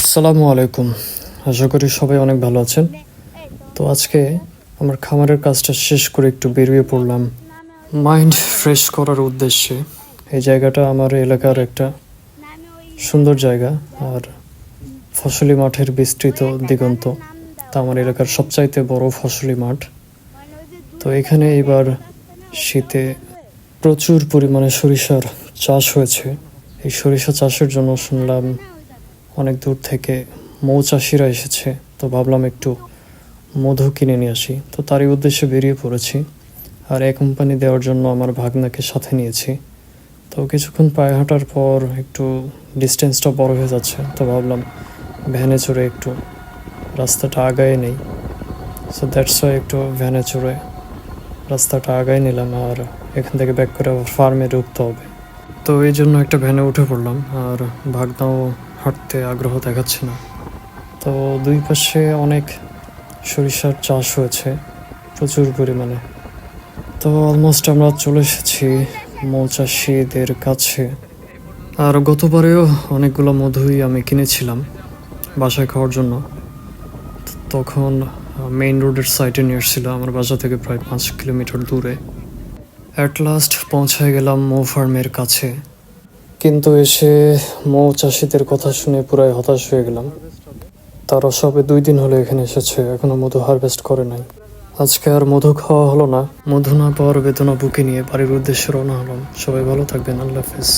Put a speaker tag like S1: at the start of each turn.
S1: আসসালামু আলাইকুম। আশা করি সবাই অনেক ভালো আছেন। তো আজকে আমার খামারের কাজটা শেষ করে একটু বেরিয়ে পড়লাম। মাইন্ড ফ্রেশ করার উদ্দেশ্যে এই জায়গাটা আমার এলাকার একটা সুন্দর জায়গা আর ফসলি মাঠের বিস্তৃত দিগন্ত। তা আমার এলাকার সবচাইতে বড় ফসলি মাঠ। তো এখানে এবার শীতে প্রচুর পরিমাণে সরিষার চাষ হয়েছে। এই সরিষা চাষের জন্য শুনলাম অনেক দূর থেকে মৌচাষিরা এসেছে, তো ভাবলাম একটু মধু কিনে নিয়ে আসি। তো তারই উদ্দেশ্যে বেরিয়ে পড়েছি আর এক কোম্পানি দেওয়ার জন্য আমার ভাগনাকে সাথে নিয়েছি। তো কিছুক্ষণ পায়ে হাঁটার পর একটু ডিস্টেন্সটা বড় হয়ে যাচ্ছে, তো ভাবলাম ভ্যানে চড়ে একটু রাস্তাটা আগায় নেই। সো দ্যাটস ওয়াই একটু ভ্যানে চড়ে রাস্তাটা আগায় নিলাম আর এখান থেকে ব্যাক করে ফার্মে ঢুকতে হবে। তো এই জন্য একটা ভ্যানে উঠে পড়লাম আর ভাগনাও হাঁটতে আগ্রহ দেখাচ্ছে না। তো দুই পাশে অনেক সরিষার চাষ হয়েছে, প্রচুর পরিমাণে। তো অলমোস্ট আমরা চলে এসেছি মৌচাষিদের কাছে। আর গতবারেও অনেকগুলো মধুই আমি কিনেছিলাম বাসায় খাওয়ার জন্য। তখন মেইন রোডের সাইডে নিয়ে এসেছিল আমার বাসা থেকে প্রায় পাঁচ কিলোমিটার দূরে। অ্যাট লাস্ট পৌঁছায় গেলাম মৌ ফার্মের কাছে। কিন্তু এসে মৌ চাষিদের কথা শুনে পুরাই হতাশ হয়ে গেলাম। তারা সবে দুই দিন হলো এখানে এসেছে, এখনও মধু হারভেস্ট করে নাই। আজকে আর মধু খাওয়া হলো না। মধু না পাওয়ার বেদনা বুকে নিয়ে বাড়ির উদ্দেশ্যে রওনা হলাম। সবাই ভালো থাকবেন, আল্লাহ হাফিজ।